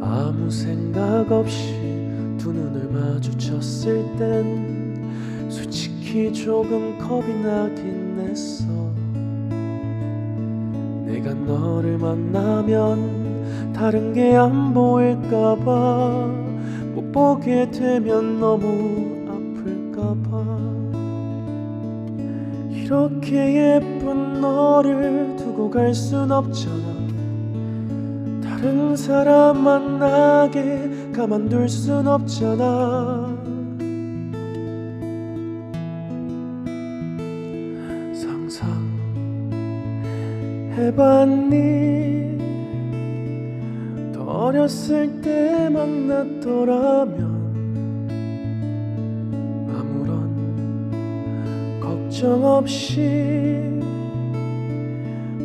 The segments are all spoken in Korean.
아무 생각 없이 두 눈을 마주쳤을 땐 솔직히 조금 겁이 나긴 했어. 내가 너를 만나면 다른 게 안 보일까봐. 못 보게 되면 너무 아플까봐 이렇게 예쁜 너를 두고 갈 순 없잖아. 다른 사람 만나게 가만둘 순 없잖아. 상상해봤니? 더 어렸을 때 만났더라면 걱정 없이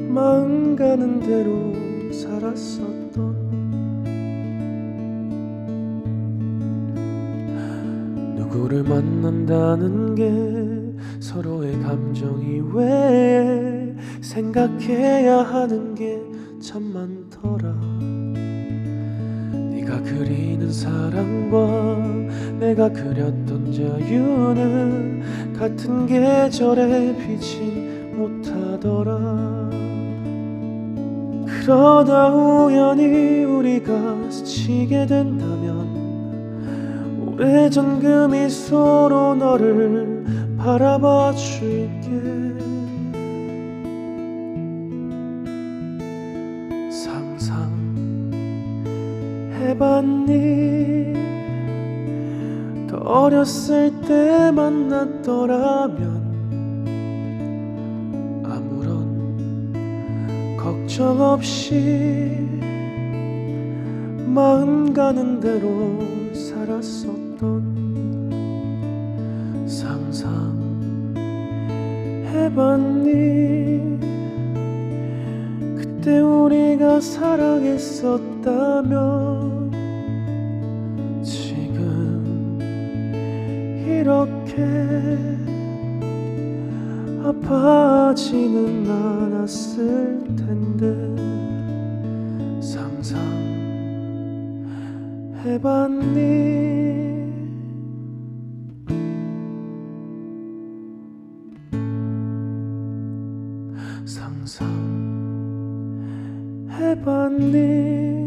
마음 가는 대로 살았었던 누구를 만난다는 게 서로의 감정이 왜 생각해야 하는 게 참 많더라. 네가 그리는 사랑과 내가 그렸던 자유는 같은 계절에 비진 못하더라. 그러다 우연히 우리가 스치게 된다면 오래전 그 미소로 너를 바라봐 줄게. 상상해봤니? 더 어렸을 때 만났더라면 아무런 걱정 없이 마음 가는 대로 살았었던 상상해봤니? 그때 우리가 사랑했었다면 이렇게 아파하지는 않았을 텐데 상상해봤니? 상상해봤니